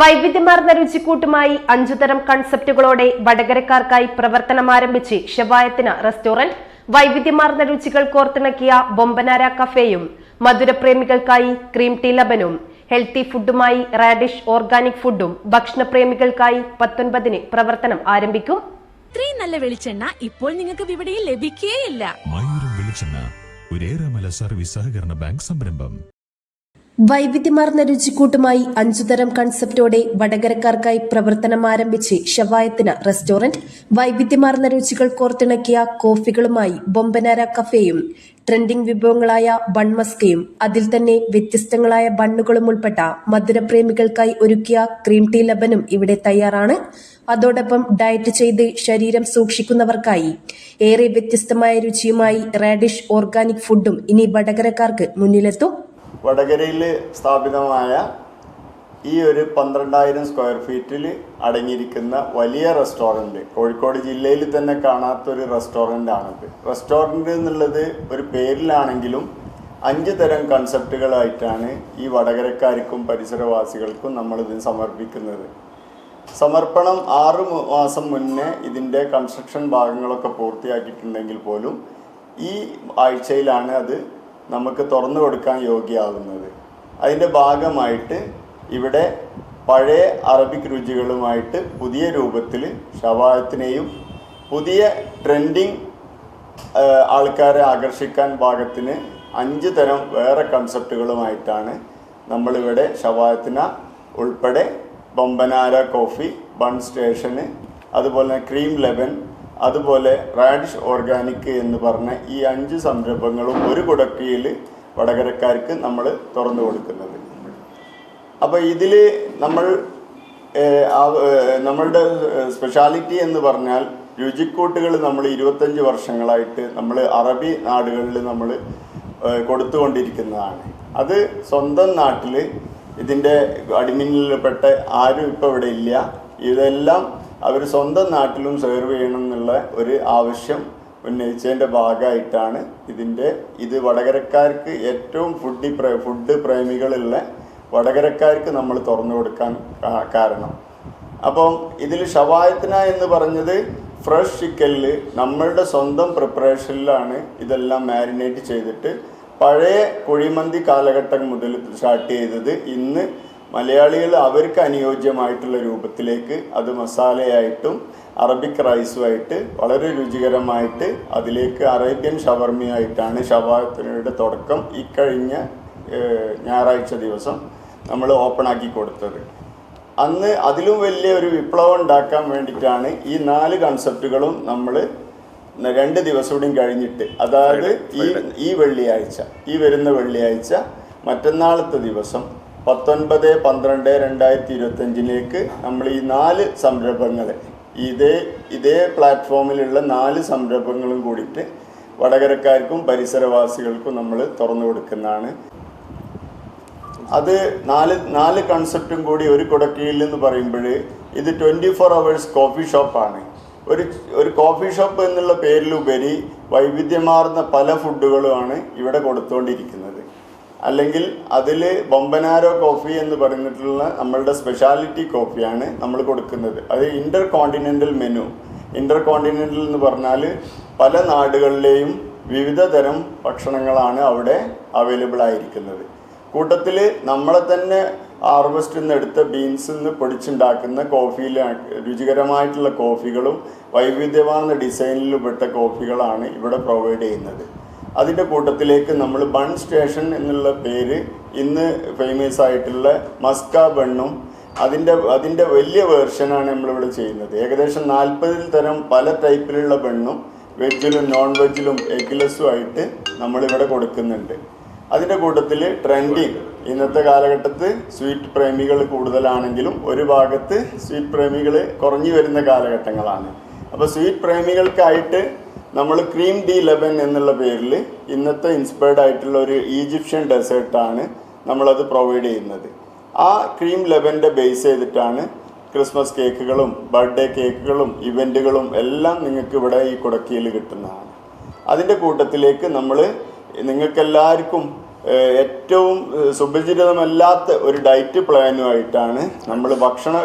വൈവിധ്യമാർന്ന രുചിക്കൂട്ടുമായി അഞ്ചുതരം കൺസെപ്റ്റുകളോടെ വടകരക്കാർക്കായി പ്രവർത്തനം ആരംഭിച്ച് ഷവായത്തിന് റെസ്റ്റോറന്റ് വൈവിധ്യമാർന്ന രുചികൾ കോർത്തിണക്കിയ ബൊമ്പനാര കഫേയും മധുരപ്രേമികൾക്കായി ക്രീം ടീ ലബനും ഹെൽത്തി ഫുഡുമായി റാഡിഷ് ഓർഗാനിക് ഫുഡും ഭക്ഷണപ്രേമികൾക്കായി പത്തൊൻപതിന് പ്രവർത്തനം ആരംഭിക്കും. ഇത്രയും നല്ല വെളിച്ചെണ്ണ ഇപ്പോൾ നിങ്ങൾക്ക് വിപണിയിൽ ലഭിക്കുകയില്ല വെളിച്ചെണ്ണ സർവീസ് സഹകരണ ബാങ്ക് സംരംഭം. വൈവിധ്യമാർന്ന രുചിക്കൂട്ടുമായി അഞ്ചുതരം കൺസെപ്റ്റോടെ വടകരക്കാർക്കായി പ്രവർത്തനം ആരംഭിച്ച് ഷവായത്തിന് റെസ്റ്റോറന്റ് വൈവിധ്യമാർന്ന രുചികൾ കോർത്തിണക്കിയ കോഫികളുമായി ബൊമ്പനാര കഫേയും ട്രെൻഡിംഗ് വിഭവങ്ങളായ ബൺമസ്കയും അതിൽ തന്നെ വ്യത്യസ്തങ്ങളായ ബണ്ണുകളും ഉൾപ്പെട്ട മധുരപ്രേമികൾക്കായി ഒരുക്കിയ ക്രീം ടീ ലബനും ഇവിടെ തയ്യാറാണ്. അതോടൊപ്പം ഡയറ്റ് ചെയ്ത് ശരീരം സൂക്ഷിക്കുന്നവർക്കായി ഏറെ വ്യത്യസ്തമായ രുചിയുമായി റാഡിഷ് ഓർഗാനിക് ഫുഡും ഇനി വടകരക്കാർക്ക് മുന്നിലെത്തും. വടകരയിൽ സ്ഥാപിതമായ ഈ ഒരു പന്ത്രണ്ടായിരം സ്ക്വയർ ഫീറ്റിൽ അടങ്ങിയിരിക്കുന്ന വലിയ റെസ്റ്റോറന്റ് കോഴിക്കോട് ജില്ലയിൽ തന്നെ കാണാത്തൊരു റെസ്റ്റോറന്റ് ആണിത്. റെസ്റ്റോറന്റ് എന്നുള്ളത് ഒരു പേരിലാണെങ്കിലും അഞ്ച് തരം കൺസെപ്റ്റുകളായിട്ടാണ് ഈ വടകരക്കാർക്കും പരിസരവാസികൾക്കും നമ്മളിതിന് സമർപ്പിക്കുന്നത്. സമർപ്പണം ആറ് മാസം മുന്നേ ഇതിന്റെ കൺസ്ട്രക്ഷൻ ഭാഗങ്ങളൊക്കെ പൂർത്തിയാക്കിയിട്ടുണ്ടെങ്കിൽ പോലും ഈ ആഴ്ചയിലാണ് അത് നമുക്ക് തുറന്നു കൊടുക്കാൻ യോഗ്യമാകുന്നത് അതിന്റെ ഭാഗമായിട്ട് ഇവിടെ പഴയ അറബിക് രുചികളുമായിട്ട് പുതിയ രൂപത്തിൽ ഷവായത്തിനെയും പുതിയ ട്രെൻഡിങ് ആൾക്കാരെ ആകർഷിക്കാൻ പാകത്തിന് അഞ്ച് തരം വേറെ കൺസെപ്റ്റുകളുമായിട്ടാണ് നമ്മളിവിടെ ഷവായത്തിന ഉൾപ്പെടെ ബൊമ്പനാര കോഫി ബൺ സ്റ്റേഷന് അതുപോലെ ക്രീം ലെബൻ അതുപോലെ റാഡിഷ് ഓർഗാനിക് എന്ന് പറഞ്ഞ ഈ അഞ്ച് സംരംഭങ്ങളും ഒരു കുടക്കീയിൽ വടകരക്കാർക്ക് നമ്മൾ തുറന്നു കൊടുക്കുന്നത്. അപ്പോൾ ഇതിൽ നമ്മൾ നമ്മളുടെ സ്പെഷ്യാലിറ്റി എന്ന് പറഞ്ഞാൽ രുചിക്കൂട്ടുകൾ നമ്മൾ ഇരുപത്തഞ്ച് വർഷങ്ങളായിട്ട് നമ്മൾ അറബി നാടുകളിൽ നമ്മൾ കൊടുത്തുകൊണ്ടിരിക്കുന്നതാണ്. അത് സ്വന്തം നാട്ടിൽ ഇതിന്റെ അടിമിനിൽപ്പെട്ട ആരും ഇപ്പോൾ ഇവിടെ ഇല്ല. ഇതെല്ലാം അവർ സ്വന്തം നാട്ടിലും സെർവ് ചെയ്യണം എന്നുള്ള ഒരു ആവശ്യം ഉന്നയിച്ചതിന്റെ ഭാഗമായിട്ടാണ് ഇതിന്റെ ഇത് വടകരക്കാർക്ക് ഏറ്റവും ഫുഡി പ്രേ ഫുഡ് പ്രേമികളുള്ള വടകരക്കാർക്ക് നമ്മൾ തുറന്നു കൊടുക്കാൻ കാരണം. അപ്പം ഇതിൽ ഷവായത്തിന എന്ന് പറഞ്ഞത് ഫ്രഷ് ചിക്കനിൽ നമ്മളുടെ സ്വന്തം പ്രിപ്പറേഷനിലാണ് ഇതെല്ലാം മാരിനേറ്റ് ചെയ്തിട്ട് പഴയ കുഴിമന്തി കാലഘട്ടം മുതൽ സ്റ്റാർട്ട് ചെയ്തത് ഇന്ന് മലയാളികൾ അവർക്ക് അനുയോജ്യമായിട്ടുള്ള രൂപത്തിലേക്ക് അത് മസാലയായിട്ടും അറബിക് റൈസുമായിട്ട് വളരെ രുചികരമായിട്ട് അതിലേക്ക് അറേബ്യൻ ഷവർമിയായിട്ടാണ് ഷവാത്തിനയുടെ തുടക്കം ഇക്കഴിഞ്ഞ ഞായറാഴ്ച ദിവസം നമ്മൾ ഓപ്പൺ ആക്കി കൊടുത്തത്. അന്ന് അതിലും വലിയ ഒരു വിപ്ലവം ഉണ്ടാക്കാൻ വേണ്ടിയിട്ടാണ് ഈ നാല് കൺസെപ്റ്റുകളും നമ്മൾ രണ്ട് ദിവസം കൂടിയും കഴിഞ്ഞിട്ട് അതായത് ഈ ഈ വെള്ളിയാഴ്ച ഈ വരുന്ന വെള്ളിയാഴ്ച മറ്റന്നാളത്തെ ദിവസം പത്തൊൻപത് പന്ത്രണ്ട് രണ്ടായിരത്തി ഇരുപത്തഞ്ചിലേക്ക് നമ്മൾ ഈ നാല് സംരംഭങ്ങളെ ഇതേ ഇതേ പ്ലാറ്റ്ഫോമിലുള്ള നാല് സംരംഭങ്ങളും കൂടിയിട്ട് വടകരക്കാർക്കും പരിസരവാസികൾക്കും നമ്മൾ തുറന്നു കൊടുക്കുന്നതാണ്. അത് നാല് നാല് കൺസെപ്റ്റും കൂടി ഒരു കുടക്കീഴിൽ എന്ന് പറയുമ്പോൾ ഇത് ട്വന്റി ഫോർ അവേഴ്സ് കോഫി ഷോപ്പാണ് ഒരു ഒരു കോഫി ഷോപ്പ് എന്നുള്ള പേരിലുപരി വൈവിധ്യമാർന്ന പല ഫുഡുകളുമാണ് ഇവിടെ കൊടുത്തുകൊണ്ടിരിക്കുന്നത്. അല്ലെങ്കിൽ അതിൽ ബൊമ്പനാരോ കോഫി എന്ന് പറഞ്ഞിട്ടുള്ള നമ്മളുടെ സ്പെഷ്യാലിറ്റി കോഫിയാണ് നമ്മൾ കൊടുക്കുന്നത്. അത് intercontinental menu intercontinental എന്ന് പറഞ്ഞാൽ പല നാടുകളിലെയും വിവിധ തരം ഭക്ഷണങ്ങളാണ് അവിടെ അവൈലബിൾ ആയിരിക്കുന്നത്. കൂട്ടത്തിൽ നമ്മളെ തന്നെ ഹാർവസ്റ്റിൽ നിന്ന് എടുത്ത ബീൻസിൽ നിന്ന് പൊടിച്ചുണ്ടാക്കുന്ന കോഫിയിൽ രുചികരമായിട്ടുള്ള കോഫികളും വൈവിധ്യമാർന്ന ഡിസൈനിൽ പെട്ട കോഫികളാണ് ഇവിടെ പ്രൊവൈഡ് ചെയ്യുന്നത്. അതിന്റെ കൂട്ടത്തിലേക്ക് നമ്മൾ ബൺ സ്റ്റേഷൻ എന്നുള്ള പേര് ഇന്ന് ഫേമസ് ആയിട്ടുള്ള മസ്ക ബണ്ണും അതിന്റെ അതിന്റെ വലിയ വേർഷനാണ് നമ്മളിവിടെ ചെയ്യുന്നത്. ഏകദേശം നാൽപ്പതിൽ തരം പല ടൈപ്പിലുള്ള ബണ്ണും വെജിലും നോൺ വെജിലും എഗ്ലെസ്സും ആയിട്ട് നമ്മളിവിടെ കൊടുക്കുന്നുണ്ട്. അതിന്റെ കൂട്ടത്തിൽ ട്രെൻഡിങ് ഇന്നത്തെ കാലഘട്ടത്ത് സ്വീറ്റ് പ്രേമികൾ കൂടുതലാണെങ്കിലും ഒരു ഭാഗത്ത് സ്വീറ്റ് പ്രേമികൾ കുറഞ്ഞു വരുന്ന കാലഘട്ടങ്ങളാണ്. അപ്പോൾ സ്വീറ്റ് പ്രേമികൾക്കായിട്ട് നമ്മൾ ക്രീം ഡി ലെബൻ എന്നുള്ള പേരിൽ ഇന്നത്തെ ഇൻസ്പയർഡ് ആയിട്ടുള്ള ഒരു ഈജിപ്ഷ്യൻ ഡെസേർട്ടാണ് നമ്മളത് പ്രൊവൈഡ് ചെയ്യുന്നത്. ആ ക്രീം ലെബന്റെ ബേസ് ചെയ്തിട്ടാണ് ക്രിസ്മസ് കേക്കുകളും ബർത്ത്ഡേ കേക്കുകളും ഇവന്റുകളും എല്ലാം നിങ്ങൾക്ക് ഇവിടെ ഈ കുടക്കിയിൽ കിട്ടുന്നതാണ്. അതിന്റെ കൂട്ടത്തിലേക്ക് നമ്മൾ നിങ്ങൾക്കെല്ലാവർക്കും ഏറ്റവും സുപരിചിതമല്ലാത്ത ഒരു ഡയറ്റ് പ്ലാനുമായിട്ടാണ് നമ്മൾ ഭക്ഷണ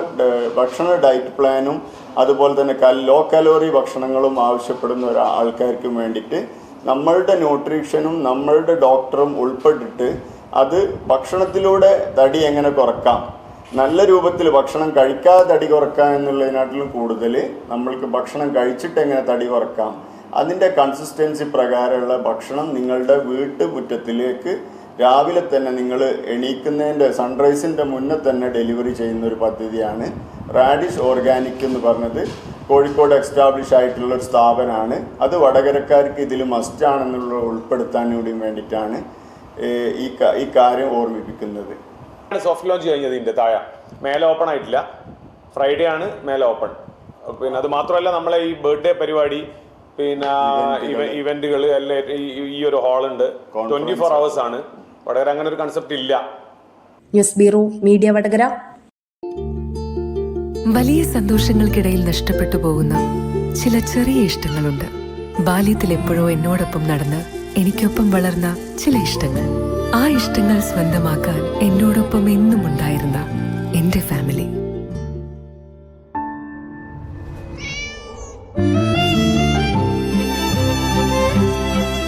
ഭക്ഷണ ഡയറ്റ് പ്ലാനും അതുപോലെ തന്നെ ലോ കലോറി ഭക്ഷണങ്ങളും ആവശ്യപ്പെടുന്ന ഒരു ആൾക്കാർക്ക് വേണ്ടിയിട്ട് നമ്മളുടെ ന്യൂട്രീഷനും നമ്മളുടെ ഡോക്ടറും ഉൾപ്പെട്ടിട്ട് അത് ഭക്ഷണത്തിലൂടെ തടി എങ്ങനെ കുറക്കാം നല്ല രൂപത്തിൽ ഭക്ഷണം കഴിക്കാതെ തടി കുറക്കാം എന്നുള്ളതിനാട്ടിലും കൂടുതൽ നമ്മൾക്ക് ഭക്ഷണം കഴിച്ചിട്ട് എങ്ങനെ തടി കുറക്കാം അതിന്റെ കൺസിസ്റ്റൻസി പ്രകാരമുള്ള ഭക്ഷണം നിങ്ങളുടെ വീട്ടുമുറ്റത്തിലേക്ക് രാവിലെ തന്നെ നിങ്ങൾ എണീക്കുന്നതിന്റെ സൺറൈസിന്റെ മുന്നേ തന്നെ ഡെലിവറി ചെയ്യുന്ന ഒരു പദ്ധതിയാണ് റാഡിഷ് ഓർഗാനിക് എന്ന് പറഞ്ഞത്. കോഴിക്കോട് എക്സ്റ്റാബ്ലിഷ് ആയിട്ടുള്ള ഒരു സ്ഥാപനമാണ്. അത് വടകരക്കാർക്ക് ഇതിൽ മസ്റ്റാണെന്നുള്ള ഉൾപ്പെടുത്താൻ കൂടി വേണ്ടിയിട്ടാണ് ഈ ഈ കാര്യം ഓർമ്മിപ്പിക്കുന്നത്. സോഫ്റ്റ് ലോഞ്ച് കഴിഞ്ഞത് ഇതിന്റെ താഴെ. മേലെ ഓപ്പൺ ആയിട്ടില്ല. ഫ്രൈഡേ ആണ് മേലെ ഓപ്പൺ പിന്നെ അത് മാത്രമല്ല നമ്മളെ ഈ ബർത്ത്ഡേ പരിപാടി പിന്നെ ഇവന്റുകൾ എല്ലാം ഈ- ഒരു ഹാളുണ്ട്. ട്വന്റി ഫോർ അവേഴ്സ് ആണ്. വടകര അങ്ങനെ ഒരു കൺസെപ്റ്റ് ഇല്ല. ന്യൂസ് ബ്യൂറോ മീഡിയ വടകര വലിയ സന്തോഷങ്ങൾക്കിടയിൽ നഷ്ടപ്പെട്ടു പോകുന്ന ചില ചെറിയ ഇഷ്ടങ്ങളുണ്ട്. ബാല്യത്തിൽ എപ്പോഴോ എന്നോടൊപ്പം നടന്ന് എനിക്കൊപ്പം വളർന്ന ചില ഇഷ്ടങ്ങൾ. ആ ഇഷ്ടങ്ങൾ സ്വന്തമാക്കാൻ എന്നോടൊപ്പം എന്നും ഉണ്ടായിരുന്ന എന്റെ ഫാമിലി